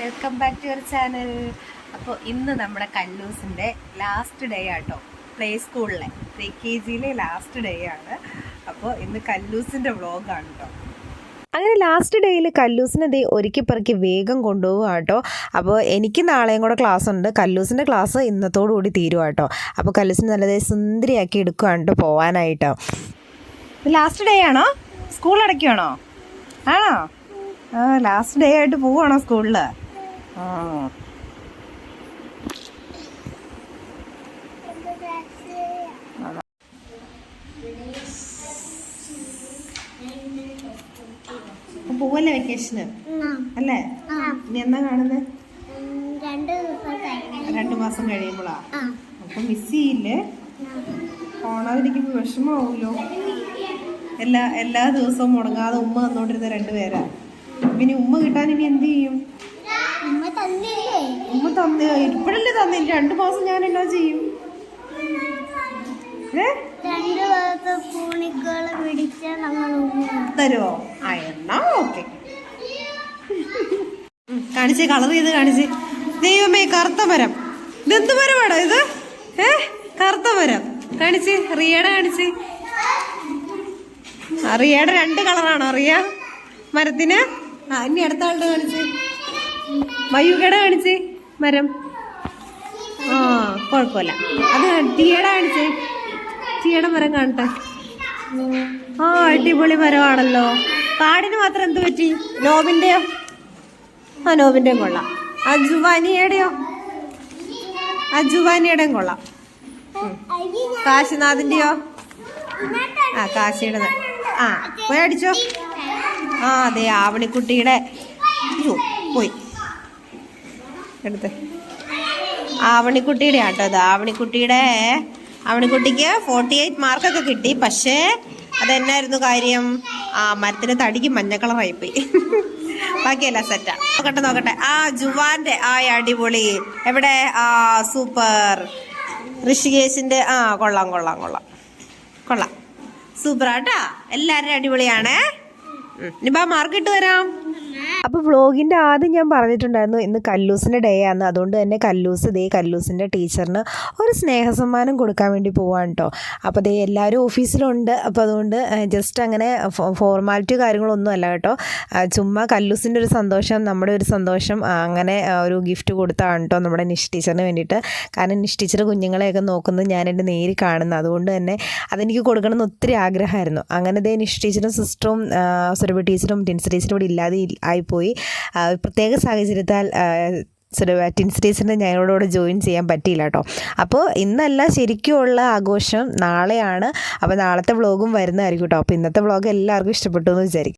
Welcome back to your channel അപ്പോൾ ഇന്ന് നമ്മുടെ കല്ലൂസിന്റെ ലാസ്റ്റ് ഡേ ആട്ടോ. പ്ലേ സ്കൂളിലെ പ്രീ കെ ജിയിലെ ലാസ്റ്റ് ഡേ ആണ്. അപ്പോൾ ഇന്ന് കല്ലൂസിന്റെ വ്ളോഗാണ് കേട്ടോ അങ്ങനെ ലാസ്റ്റ് ഡേയിൽ കല്ലൂസിനെ ദേ ഒരുക്കി പെറുക്കി വേഗം കൊണ്ടുപോവുക കേട്ടോ അപ്പോൾ എനിക്ക് നാളെയും കൂടെ ക്ലാസ് ഉണ്ട്. കല്ലൂസിന്റെ ക്ലാസ് ഇന്നത്തോടു കൂടി തീരുക കേട്ടോ അപ്പോൾ കല്ലൂസിനെ നല്ലതേ സുന്ദരിയാക്കി എടുക്കുകയാണ് കേട്ടോ പോകാനായിട്ടോ ലാസ്റ്റ് ഡേ ആണോ? സ്കൂൾ അടയ്ക്കുകയാണോ ആണോ? ലാസ്റ്റ് ഡേ ആയിട്ട് പോവുകയാണോ സ്കൂളിൽ പോവല്ലേ വെക്കേഷന് അല്ലേ? ഇനി എന്നാ കാണുന്നത് രണ്ട് മാസം കഴിയുമ്പോളാ? അപ്പൊ മിസ് ചെയ്യില്ലേ? കാണാതിരിക്കുമ്പോ വിഷമാവൂലോ? എല്ലാ എല്ലാ ദിവസവും മുടങ്ങാതെ ഉമ്മ തന്നോണ്ടിരുന്ന രണ്ടുപേരാ. പിന്നെ ഉമ്മ കിട്ടാൻ ഇനി എന്ത് ചെയ്യും? ഉമ്മ തന്ന ഇപ്പോഴല്ലേ തന്നെ? രണ്ടു മാസം ഞാൻ എന്നാ ചെയ്യും? തരുമോ ആ എന്നാ ഓക്കെ. കാണിച്ച് കളർ ചെയ്ത് കാണിച്ച്. ദൈവമേ കറുത്ത മരം. ഇതെന്ത് മരമാണോ ഇത്? ഏ? കറുത്ത മരം. കാണിച്ച് റിയയുടെ കാണിച്ച്. റിയയുടെ രണ്ട് കളറാണോ? റിയ മരത്തിന്? ആ ഇനി അടുത്ത ആളുടെ കാണിച്ച്. മയൂകയുടെ കാണിച്ച്? മരം. ആ കുഴപ്പമില്ല. അത് ടീയുടെ കാണിച്ച്. ടീയുടെ മരം കാണട്ടെ. ആ അടിപൊളി മരമാണല്ലോ. കാടിന് മാത്രം എന്ത് പറ്റി? നോബിന്റെയോ ആ നോബിന്റെയും കൊള്ളാം. ആ ജുവാനിയുടെയോ ആ ജുവാനിയുടെയും കൊള്ളാം കാശിനാഥിന്റെയോ ആ കാശിയുടെ ആ പോയി അടിച്ചോ. ആ അതെ ആവണിക്കുട്ടിയുടെ പോയി. എടുത്ത്. ആവണിക്കുട്ടിയുടെ ആട്ടോ അത് ആവണിക്കുട്ടിയുടെ ആവണിക്കുട്ടിക്ക് ഫോർട്ടി എയ്റ്റ് മാർക്കൊക്കെ കിട്ടി. പക്ഷേ അതെന്നായിരുന്നു കാര്യം? ആ മരത്തിന് തടിക്ക് മഞ്ഞ കളറായി പോയി ബാക്കിയല്ല സെറ്റാ നോക്കട്ടെ നോക്കട്ടെ. ആ ജുവാന്റെ ആ അടിപൊളി. എവിടെ? ആ സൂപ്പർ. ഋഷികേശിന്റെ ആ കൊള്ളാം കൊള്ളാം കൊള്ളാം. കൊള്ളാം. സൂപ്പർ ആട്ടാ. എല്ലാവരും അടിപൊളിയാണേ. ഇനി ബാ മാർക്കിട്ട് വരാം. അപ്പോൾ വ്ളോഗിന്റെ ആദ്യം ഞാൻ പറഞ്ഞിട്ടുണ്ടായിരുന്നു ഇന്ന് കല്ലൂസിന്റെ ഡേ ആണ്. അതുകൊണ്ട് തന്നെ കല്ലൂസ് ദേ കല്ലൂസിന്റെ ടീച്ചറിന് ഒരു സ്നേഹസമ്മാനം കൊടുക്കാൻ വേണ്ടി പോവാണ് കേട്ടോ അപ്പോൾ ദേ എല്ലാവരും ഓഫീസിലുണ്ട്. അപ്പോൾ അതുകൊണ്ട് ജസ്റ്റ് അങ്ങനെ ഫോർമാലിറ്റി കാര്യങ്ങളൊന്നും അല്ല കേട്ടോ. ചുമ്മാ കല്ലൂസിന്റെ ഒരു സന്തോഷം നമ്മുടെ ഒരു സന്തോഷം അങ്ങനെ ഒരു ഗിഫ്റ്റ് കൊടുത്താണ് കേട്ടോ നമ്മുടെ നിഷ് ടീച്ചറിന് വേണ്ടിയിട്ട്. കാരണം നിഷ് ടീച്ചർ കുഞ്ഞുങ്ങളെയൊക്കെ നോക്കുന്നത് ഞാൻ എന്റെ നേരി കാണുന്നത് അതുകൊണ്ട് തന്നെ അതെനിക്ക് കൊടുക്കണമെന്ന് ഒത്തിരി ആഗ്രഹമായിരുന്നു. അങ്ങനെ ദേ നിഷ് ടീച്ചറും സിസ്റ്ററും സുരഭി ടീച്ചറും ടിൻസ് ടീച്ചറും ഇവിടെ ഇല്ലാതെ ഇ- ആ, പ്രത്യേക സാഹചര്യത്താൽ ടിൻസ് ടീച്ചറിന് ഞങ്ങളോട് ജോയിൻ ചെയ്യാൻ പറ്റിയില്ല കേട്ടോ അപ്പോൾ ഇന്നല്ല ശരിക്കുമുള്ള ആഘോഷം നാളെയാണ്. അപ്പോൾ നാളത്തെ വ്ളോഗും വരുന്നതായിരിക്കും കേട്ടോ അപ്പോൾ ഇന്നത്തെ വ്ളോഗ് എല്ലാവർക്കും ഇഷ്ടപ്പെട്ടു എന്ന് വിചാരിക്കും